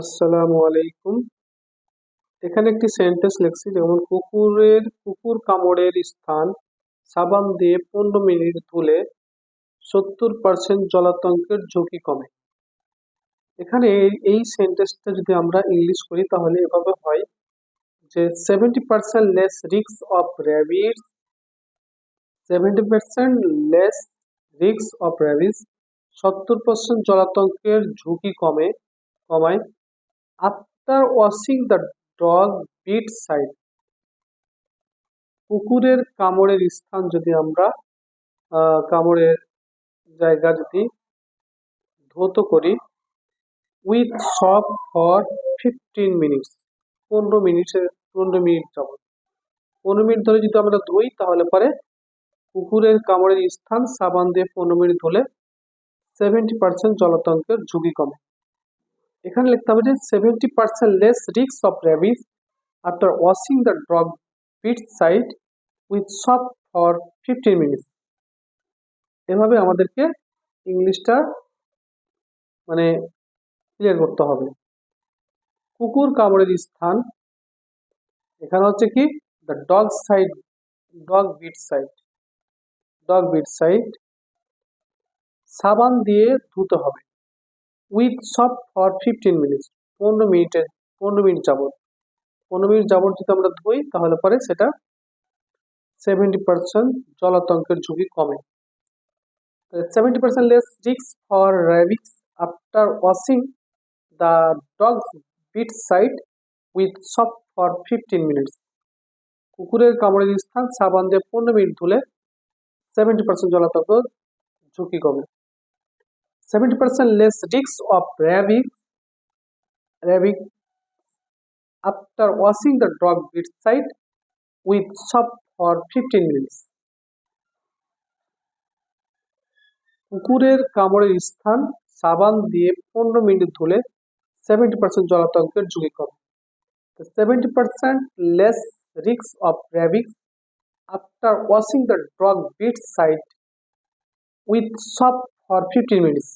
আসসালামু আলাইকুম। এখানে একটি সেন্টেন্স লিখছি, যেমন, কুকুরের, কুকুর কামড়ের স্থান সাবান দিয়ে পনেরো মিনিট ধুলে সত্তর পার্সেন্ট জলাতঙ্কের ঝুঁকি কমে। এখানে এই- সেন্টেন্সটা যদি আমরা ইংলিশ করি, তাহলে এভাবে হয় যে seventy percent less risk of rabies seventy percent less risk of rabies সত্তর পার্সেন্ট জলাতঙ্কের ঝুঁকি কমে, কমায়। After washing the dog bite site কুকুরের কামড়ের স্থান যদি আমরা কামড়ের জায়গা যদি ধৌত করি with soap for fifteen minutes পনেরো মিনিটের পনেরো মিনিট যাবত পনেরো মিনিট ধরে যদি আমরা ধুই, তাহলে পরে কুকুরের কামড়ের স্থান সাবান দিয়ে পনেরো মিনিট ধুলে সেভেন্টি পার্সেন্ট জলাতঙ্কের ঝুঁকি কমে। এখানে লিখতে হবে যে seventy percent less risk of rabies after washing the dog bite site with soap for fifteen minutes এভাবে আমাদেরকে ইংলিশটা মানে ক্লিয়ার করতে হবে। কুকুর কামড়ের স্থান এখানে হচ্ছে কি? The dog site dog bite site dog bite site সাবান দিয়ে ধুতে হবে। With soap for fifteen minutes পনেরো মিনিটের, পনেরো মিনিট যাবত পনেরো মিনিট যাবত যদি আমরা ধুই, তাহলে পরে সেটা সেভেন্টি পার্সেন্ট জলাতঙ্কের ঝুঁকি কমে। সেভেন্টি পার্সেন্ট লেস রিক্স for rabies after washing the dog's bite site with soap for fifteen minutes কুকুরের কামড়ের স্থান, সাবান দিয়ে পনেরো মিনিট ধুলে সেভেন্টি পার্সেন্ট জলাতঙ্ক ঝুঁকি কমে। সেভেন্টি পার্সেন্ট লেস রিক্স of rabies rabies after washing the dog bite site with soap for fifteen minutes কুকুরের কামড়ের স্থান সাবান দিয়ে পনেরো মিনিট ধুলে সেভেন্টি পার্সেন্ট জলাতঙ্কের ঝুঁকি কমে। সেভেন্টি পার্সেন্ট লেস রিক্স of rabies after washing the dog bite site with soap for fifteen minutes